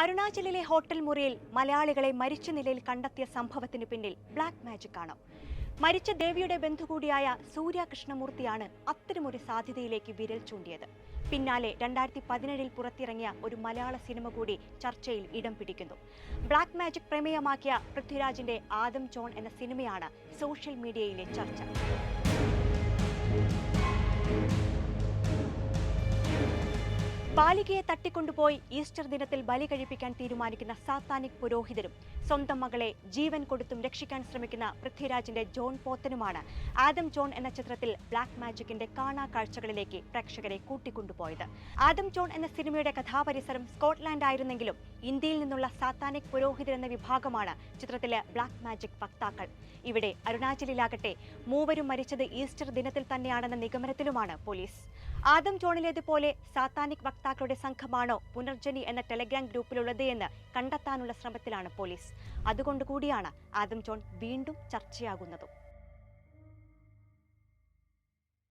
അരുണാചലിലെ hotel മുറിയിൽ മലയാളികളെ മരിച്ച നിലയിൽ കണ്ടെത്തിയ സംഭവത്തിന് പിന്നിൽ ബ്ലാക്ക് മാജിക് ആണ്. മരിച്ച ദേവിയുടെ ബന്ധു കൂടിയായ സൂര്യ കൃഷ്ണമൂർത്തിയാണ് അത്തരമൊരു സാധ്യതയിലേക്ക് വിരൽ ചൂണ്ടിയത്. പിന്നാലെ രണ്ടായിരത്തി പതിനേഴിൽ പുറത്തിറങ്ങിയ ഒരു മലയാള സിനിമ കൂടി ചർച്ചയിൽ ഇടം പിടിക്കുന്നു. ബ്ലാക്ക് മാജിക് പ്രമേയമാക്കിയ പൃഥ്വിരാജിന്റെ ആദം ജോൺ എന്ന സിനിമയാണ് സോഷ്യൽ മീഡിയയിലെ ചർച്ച. ബാലികയെ തട്ടിക്കൊണ്ടുപോയി ഈസ്റ്റർ ദിനത്തിൽ ബലി കഴിപ്പിക്കാൻ തീരുമാനിക്കുന്ന സാത്താനിക് പുരോഹിതരും സ്വന്തം മകളെ ജീവൻ കൊടുത്തും രക്ഷിക്കാൻ ശ്രമിക്കുന്ന പൃഥ്വിരാജിന്റെ ജോൺ പോത്തനുമാണ് ആദം ജോൺ എന്ന ചിത്രത്തിൽ ബ്ലാക്ക് മാജിക്കിന്റെ കാണാ കാഴ്ചകളിലേക്ക് പ്രേക്ഷകരെ കൂട്ടിക്കൊണ്ടുപോയത്. ആദം ജോൺ എന്ന സിനിമയുടെ കഥാപരിസരം സ്കോട്ട്ലാൻഡ് ആയിരുന്നെങ്കിലും ഇന്ത്യയിൽ നിന്നുള്ള സാത്താനിക് പുരോഹിതർ എന്ന വിഭാഗമാണ് ചിത്രത്തിലെ ബ്ലാക്ക് മാജിക് വക്താക്കൾ. ഇവിടെ അരുണാചലിലാകട്ടെ മൂവരും മരിച്ചത് ഈസ്റ്റർ ദിനത്തിൽ തന്നെയാണെന്ന നിഗമനത്തിലുമാണ് പോലീസ്. ആദം ജോണിലേതുപോലെ സാത്താനിക് വക്താക്കളുടെ സംഘമാണോ പുനർജനി എന്ന ടെലഗ്രാം ഗ്രൂപ്പിലുള്ളത് എന്ന് കണ്ടെത്താനുള്ള ശ്രമത്തിലാണ് പോലീസ്. അതുകൊണ്ടുകൂടിയാണ് ആദം ജോൺ വീണ്ടും ചർച്ചയാകുന്നതും.